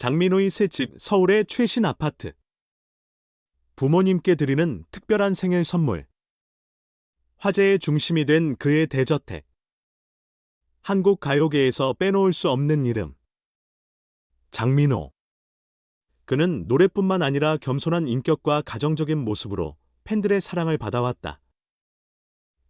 장민호의 새 집 서울의 최신 아파트. 부모님께 드리는 특별한 생일 선물. 화제의 중심이 된 그의 대저택. 한국 가요계에서 빼놓을 수 없는 이름. 장민호. 그는 노래뿐만 아니라 겸손한 인격과 가정적인 모습으로 팬들의 사랑을 받아왔다.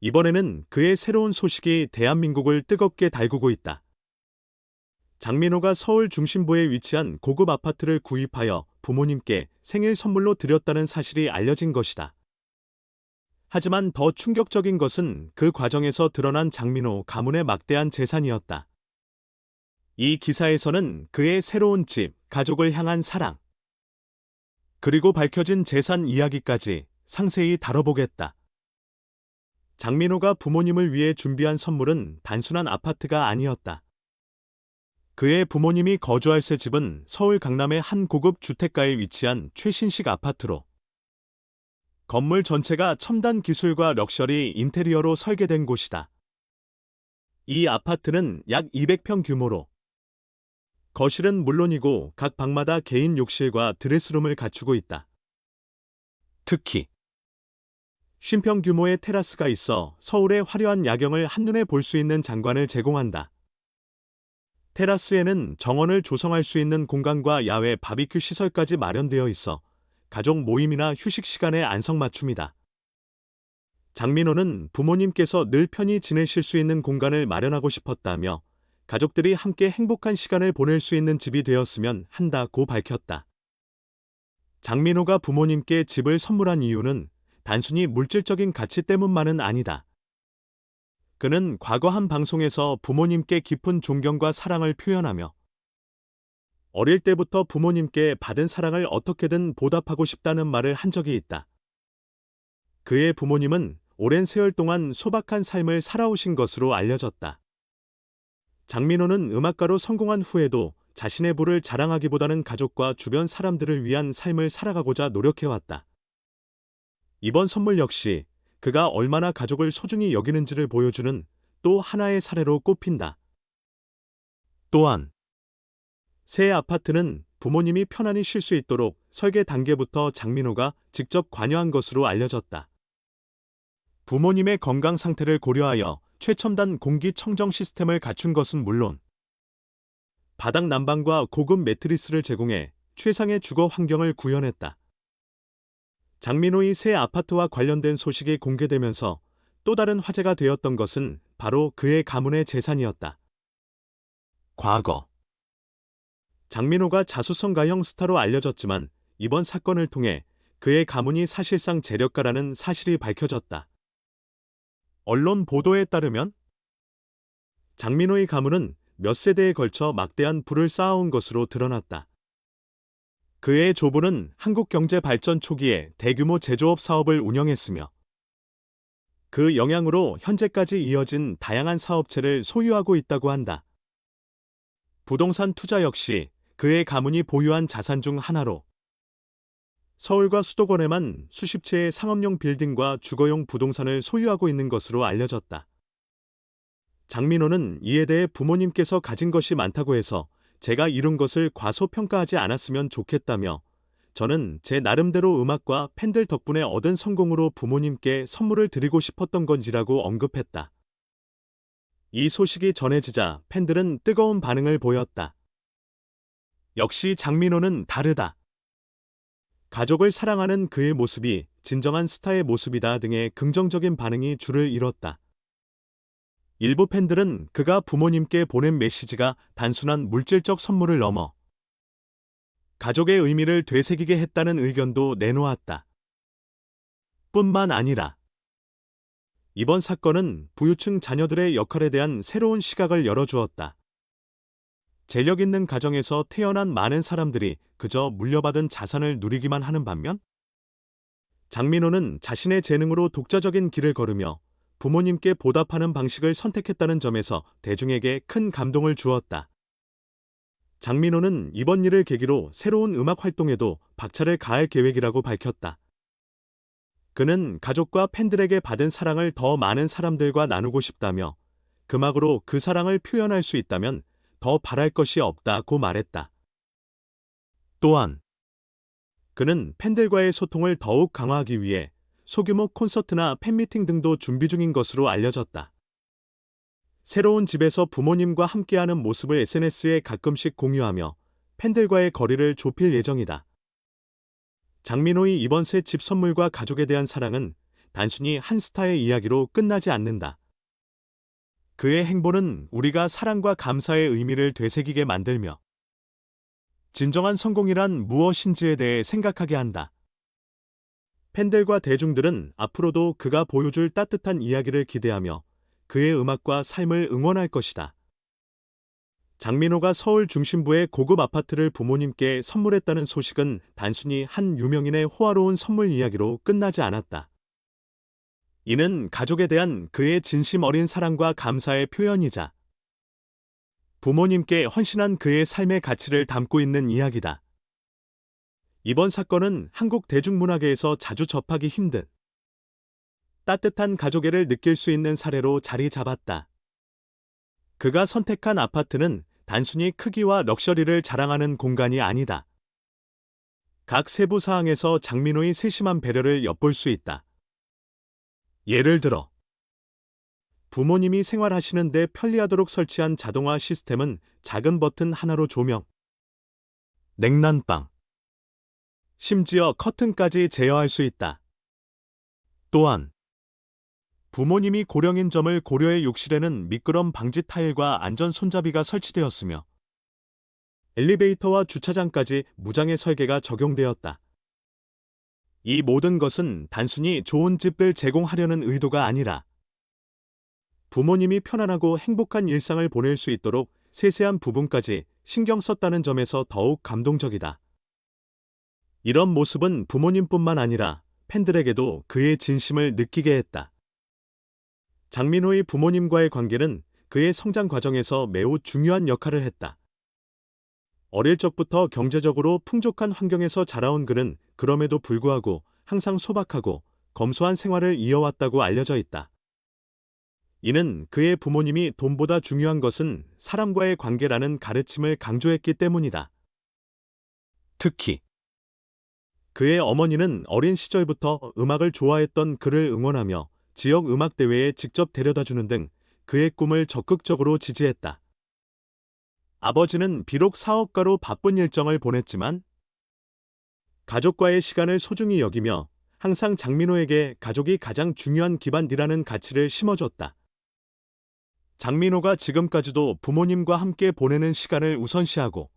이번에는 그의 새로운 소식이 대한민국을 뜨겁게 달구고 있다. 장민호가 서울 중심부에 위치한 고급 아파트를 구입하여 부모님께 생일 선물로 드렸다는 사실이 알려진 것이다. 하지만 더 충격적인 것은 그 과정에서 드러난 장민호 가문의 막대한 재산이었다. 이 기사에서는 그의 새로운 집, 가족을 향한 사랑, 그리고 밝혀진 재산 이야기까지 상세히 다뤄보겠다. 장민호가 부모님을 위해 준비한 선물은 단순한 아파트가 아니었다. 그의 부모님이 거주할 새 집은 서울 강남의 한 고급 주택가에 위치한 최신식 아파트로 건물 전체가 첨단 기술과 럭셔리 인테리어로 설계된 곳이다. 이 아파트는 약 200평 규모로 거실은 물론이고 각 방마다 개인 욕실과 드레스룸을 갖추고 있다. 특히 쉼평 규모의 테라스가 있어 서울의 화려한 야경을 한눈에 볼 수 있는 장관을 제공한다. 테라스에는 정원을 조성할 수 있는 공간과 야외 바비큐 시설까지 마련되어 있어 가족 모임이나 휴식 시간에 안성맞춤이다. 장민호는 부모님께서 늘 편히 지내실 수 있는 공간을 마련하고 싶었다며 가족들이 함께 행복한 시간을 보낼 수 있는 집이 되었으면 한다고 밝혔다. 장민호가 부모님께 집을 선물한 이유는 단순히 물질적인 가치 때문만은 아니다. 그는 과거 한 방송에서 부모님께 깊은 존경과 사랑을 표현하며 어릴 때부터 부모님께 받은 사랑을 어떻게든 보답하고 싶다는 말을 한 적이 있다. 그의 부모님은 오랜 세월 동안 소박한 삶을 살아오신 것으로 알려졌다. 장민호는 음악가로 성공한 후에도 자신의 부를 자랑하기보다는 가족과 주변 사람들을 위한 삶을 살아가고자 노력해왔다. 이번 선물 역시 그가 얼마나 가족을 소중히 여기는지를 보여주는 또 하나의 사례로 꼽힌다. 또한 새 아파트는 부모님이 편안히 쉴 수 있도록 설계 단계부터 장민호가 직접 관여한 것으로 알려졌다. 부모님의 건강 상태를 고려하여 최첨단 공기 청정 시스템을 갖춘 것은 물론 바닥 난방과 고급 매트리스를 제공해 최상의 주거 환경을 구현했다. 장민호의 새 아파트와 관련된 소식이 공개되면서 또 다른 화제가 되었던 것은 바로 그의 가문의 재산이었다. 과거 장민호가 자수성가형 스타로 알려졌지만 이번 사건을 통해 그의 가문이 사실상 재력가라는 사실이 밝혀졌다. 언론 보도에 따르면 장민호의 가문은 몇 세대에 걸쳐 막대한 부를 쌓아온 것으로 드러났다. 그의 조부는 한국 경제 발전 초기에 대규모 제조업 사업을 운영했으며 그 영향으로 현재까지 이어진 다양한 사업체를 소유하고 있다고 한다. 부동산 투자 역시 그의 가문이 보유한 자산 중 하나로 서울과 수도권에만 수십 채의 상업용 빌딩과 주거용 부동산을 소유하고 있는 것으로 알려졌다. 장민호는 이에 대해 부모님께서 가진 것이 많다고 해서 제가 이룬 것을 과소평가하지 않았으면 좋겠다며 저는 제 나름대로 음악과 팬들 덕분에 얻은 성공으로 부모님께 선물을 드리고 싶었던 건지라고 언급했다. 이 소식이 전해지자 팬들은 뜨거운 반응을 보였다. 역시 장민호는 다르다. 가족을 사랑하는 그의 모습이 진정한 스타의 모습이다 등의 긍정적인 반응이 줄을 이뤘다. 일부 팬들은 그가 부모님께 보낸 메시지가 단순한 물질적 선물을 넘어 가족의 의미를 되새기게 했다는 의견도 내놓았다. 뿐만 아니라 이번 사건은 부유층 자녀들의 역할에 대한 새로운 시각을 열어주었다. 재력 있는 가정에서 태어난 많은 사람들이 그저 물려받은 자산을 누리기만 하는 반면 장민호는 자신의 재능으로 독자적인 길을 걸으며 부모님께 보답하는 방식을 선택했다는 점에서 대중에게 큰 감동을 주었다. 장민호는 이번 일을 계기로 새로운 음악 활동에도 박차를 가할 계획이라고 밝혔다. 그는 가족과 팬들에게 받은 사랑을 더 많은 사람들과 나누고 싶다며 금악으로 그 사랑을 표현할 수 있다면 더 바랄 것이 없다고 말했다. 또한 그는 팬들과의 소통을 더욱 강화하기 위해 소규모 콘서트나 팬미팅 등도 준비 중인 것으로 알려졌다. 새로운 집에서 부모님과 함께하는 모습을 SNS에 가끔씩 공유하며 팬들과의 거리를 좁힐 예정이다. 장민호의 이번 새 집 선물과 가족에 대한 사랑은 단순히 한 스타의 이야기로 끝나지 않는다. 그의 행보는 우리가 사랑과 감사의 의미를 되새기게 만들며 진정한 성공이란 무엇인지에 대해 생각하게 한다. 팬들과 대중들은 앞으로도 그가 보여줄 따뜻한 이야기를 기대하며 그의 음악과 삶을 응원할 것이다. 장민호가 서울 중심부의 고급 아파트를 부모님께 선물했다는 소식은 단순히 한 유명인의 호화로운 선물 이야기로 끝나지 않았다. 이는 가족에 대한 그의 진심 어린 사랑과 감사의 표현이자 부모님께 헌신한 그의 삶의 가치를 담고 있는 이야기다. 이번 사건은 한국 대중문화계에서 자주 접하기 힘든 따뜻한 가족애를 느낄 수 있는 사례로 자리 잡았다. 그가 선택한 아파트는 단순히 크기와 럭셔리를 자랑하는 공간이 아니다. 각 세부 사항에서 장민호의 세심한 배려를 엿볼 수 있다. 예를 들어 부모님이 생활하시는데 편리하도록 설치한 자동화 시스템은 작은 버튼 하나로 조명, 냉난방, 심지어 커튼까지 제어할 수 있다. 또한 부모님이 고령인 점을 고려해 욕실에는 미끄럼 방지 타일과 안전 손잡이가 설치되었으며 엘리베이터와 주차장까지 무장의 설계가 적용되었다. 이 모든 것은 단순히 좋은 집을 제공하려는 의도가 아니라 부모님이 편안하고 행복한 일상을 보낼 수 있도록 세세한 부분까지 신경 썼다는 점에서 더욱 감동적이다. 이런 모습은 부모님뿐만 아니라 팬들에게도 그의 진심을 느끼게 했다. 장민호의 부모님과의 관계는 그의 성장 과정에서 매우 중요한 역할을 했다. 어릴 적부터 경제적으로 풍족한 환경에서 자라온 그는 그럼에도 불구하고 항상 소박하고 검소한 생활을 이어왔다고 알려져 있다. 이는 그의 부모님이 돈보다 중요한 것은 사람과의 관계라는 가르침을 강조했기 때문이다. 특히 그의 어머니는 어린 시절부터 음악을 좋아했던 그를 응원하며 지역 음악대회에 직접 데려다 주는 등 그의 꿈을 적극적으로 지지했다. 아버지는 비록 사업가로 바쁜 일정을 보냈지만 가족과의 시간을 소중히 여기며 항상 장민호에게 가족이 가장 중요한 기반이라는 가치를 심어줬다. 장민호가 지금까지도 부모님과 함께 보내는 시간을 우선시하고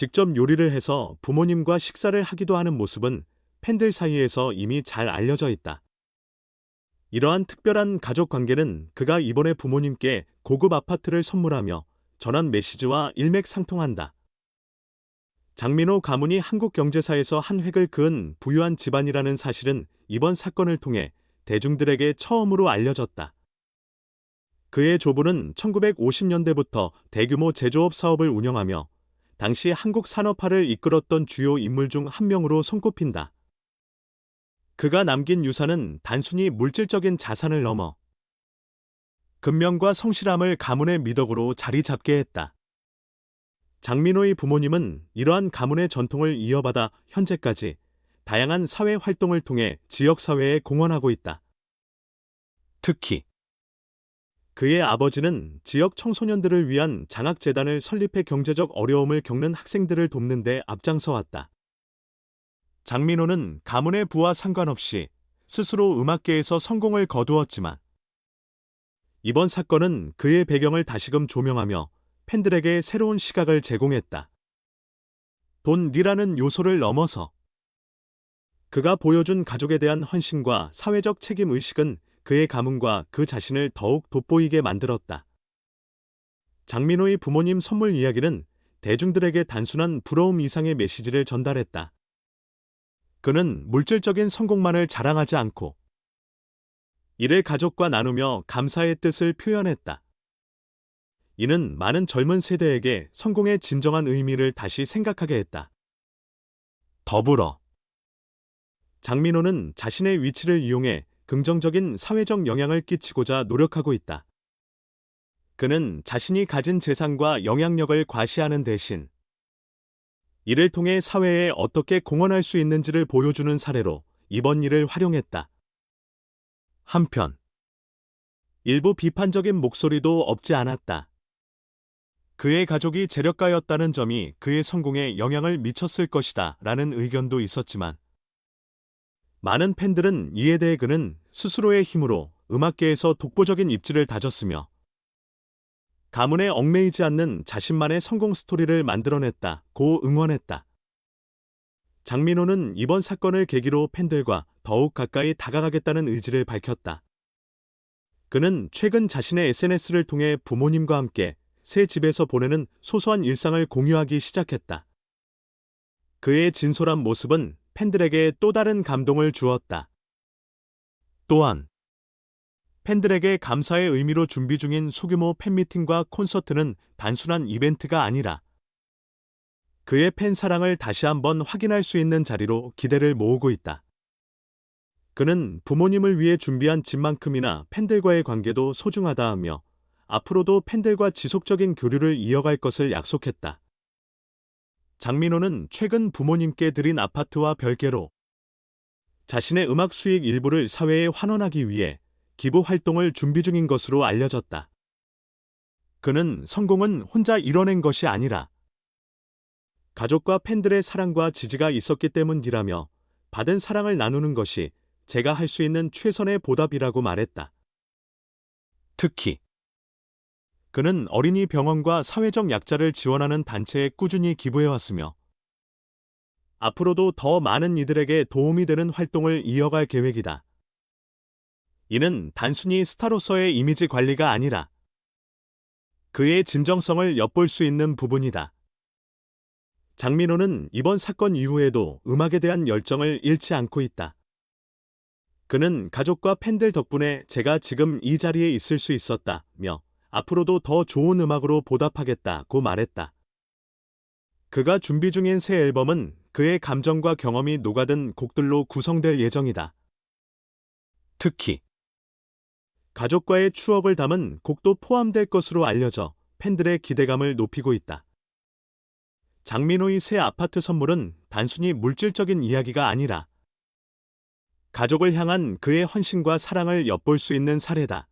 직접 요리를 해서 부모님과 식사를 하기도 하는 모습은 팬들 사이에서 이미 잘 알려져 있다. 이러한 특별한 가족 관계는 그가 이번에 부모님께 고급 아파트를 선물하며 전한 메시지와 일맥상통한다. 장민호 가문이 한국 경제사에서 한 획을 그은 부유한 집안이라는 사실은 이번 사건을 통해 대중들에게 처음으로 알려졌다. 그의 조부는 1950년대부터 대규모 제조업 사업을 운영하며 당시 한국 산업화를 이끌었던 주요 인물 중 한 명으로 손꼽힌다. 그가 남긴 유산은 단순히 물질적인 자산을 넘어 근면과 성실함을 가문의 미덕으로 자리 잡게 했다. 장민호의 부모님은 이러한 가문의 전통을 이어받아 현재까지 다양한 사회 활동을 통해 지역 사회에 공헌하고 있다. 특히 그의 아버지는 지역 청소년들을 위한 장학재단을 설립해 경제적 어려움을 겪는 학생들을 돕는 데 앞장서 왔다. 장민호는 가문의 부와 상관없이 스스로 음악계에서 성공을 거두었지만 이번 사건은 그의 배경을 다시금 조명하며 팬들에게 새로운 시각을 제공했다. 돈이라는 요소를 넘어서 그가 보여준 가족에 대한 헌신과 사회적 책임 의식은 그의 가문과 그 자신을 더욱 돋보이게 만들었다. 장민호의 부모님 선물 이야기는 대중들에게 단순한 부러움 이상의 메시지를 전달했다. 그는 물질적인 성공만을 자랑하지 않고 이를 가족과 나누며 감사의 뜻을 표현했다. 이는 많은 젊은 세대에게 성공의 진정한 의미를 다시 생각하게 했다. 더불어 장민호는 자신의 위치를 이용해 긍정적인 사회적 영향을 끼치고자 노력하고 있다. 그는 자신이 가진 재산과 영향력을 과시하는 대신 이를 통해 사회에 어떻게 공헌할 수 있는지를 보여주는 사례로 이번 일을 활용했다. 한편, 일부 비판적인 목소리도 없지 않았다. 그의 가족이 재력가였다는 점이 그의 성공에 영향을 미쳤을 것이다 라는 의견도 있었지만, 많은 팬들은 이에 대해 그는 스스로의 힘으로 음악계에서 독보적인 입지를 다졌으며, 가문에 얽매이지 않는 자신만의 성공 스토리를 만들어냈다 고 응원했다. 장민호는 이번 사건을 계기로 팬들과 더욱 가까이 다가가겠다는 의지를 밝혔다. 그는 최근 자신의 SNS를 통해 부모님과 함께 새 집에서 보내는 소소한 일상을 공유하기 시작했다. 그의 진솔한 모습은 팬들에게 또 다른 감동을 주었다. 또한 팬들에게 감사의 의미로 준비 중인 소규모 팬미팅과 콘서트는 단순한 이벤트가 아니라 그의 팬 사랑을 다시 한번 확인할 수 있는 자리로 기대를 모으고 있다. 그는 부모님을 위해 준비한 집만큼이나 팬들과의 관계도 소중하다 하며 앞으로도 팬들과 지속적인 교류를 이어갈 것을 약속했다. 장민호는 최근 부모님께 드린 아파트와 별개로 자신의 음악 수익 일부를 사회에 환원하기 위해 기부 활동을 준비 중인 것으로 알려졌다. 그는 성공은 혼자 이뤄낸 것이 아니라 가족과 팬들의 사랑과 지지가 있었기 때문이라며 받은 사랑을 나누는 것이 제가 할 수 있는 최선의 보답이라고 말했다. 특히 그는 어린이 병원과 사회적 약자를 지원하는 단체에 꾸준히 기부해왔으며 앞으로도 더 많은 이들에게 도움이 되는 활동을 이어갈 계획이다. 이는 단순히 스타로서의 이미지 관리가 아니라 그의 진정성을 엿볼 수 있는 부분이다. 장민호는 이번 사건 이후에도 음악에 대한 열정을 잃지 않고 있다. 그는 가족과 팬들 덕분에 제가 지금 이 자리에 있을 수 있었다며 앞으로도 더 좋은 음악으로 보답하겠다고 말했다. 그가 준비 중인 새 앨범은 그의 감정과 경험이 녹아든 곡들로 구성될 예정이다. 특히 가족과의 추억을 담은 곡도 포함될 것으로 알려져 팬들의 기대감을 높이고 있다. 장민호의 새 아파트 선물은 단순히 물질적인 이야기가 아니라 가족을 향한 그의 헌신과 사랑을 엿볼 수 있는 사례다.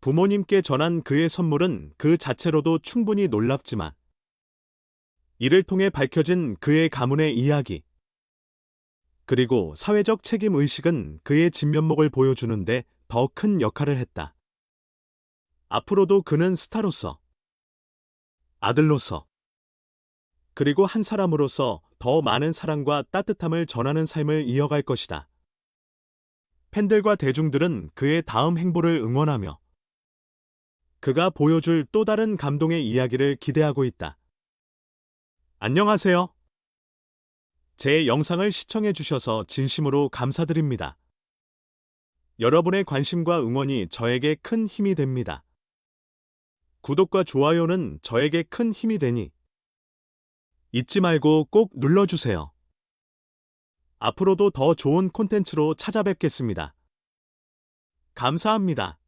부모님께 전한 그의 선물은 그 자체로도 충분히 놀랍지만 이를 통해 밝혀진 그의 가문의 이야기 그리고 사회적 책임 의식은 그의 진면목을 보여주는데 더 큰 역할을 했다. 앞으로도 그는 스타로서, 아들로서, 그리고 한 사람으로서 더 많은 사랑과 따뜻함을 전하는 삶을 이어갈 것이다. 팬들과 대중들은 그의 다음 행보를 응원하며 그가 보여줄 또 다른 감동의 이야기를 기대하고 있다. 안녕하세요. 제 영상을 시청해 주셔서 진심으로 감사드립니다. 여러분의 관심과 응원이 저에게 큰 힘이 됩니다. 구독과 좋아요는 저에게 큰 힘이 되니 잊지 말고 꼭 눌러주세요. 앞으로도 더 좋은 콘텐츠로 찾아뵙겠습니다. 감사합니다.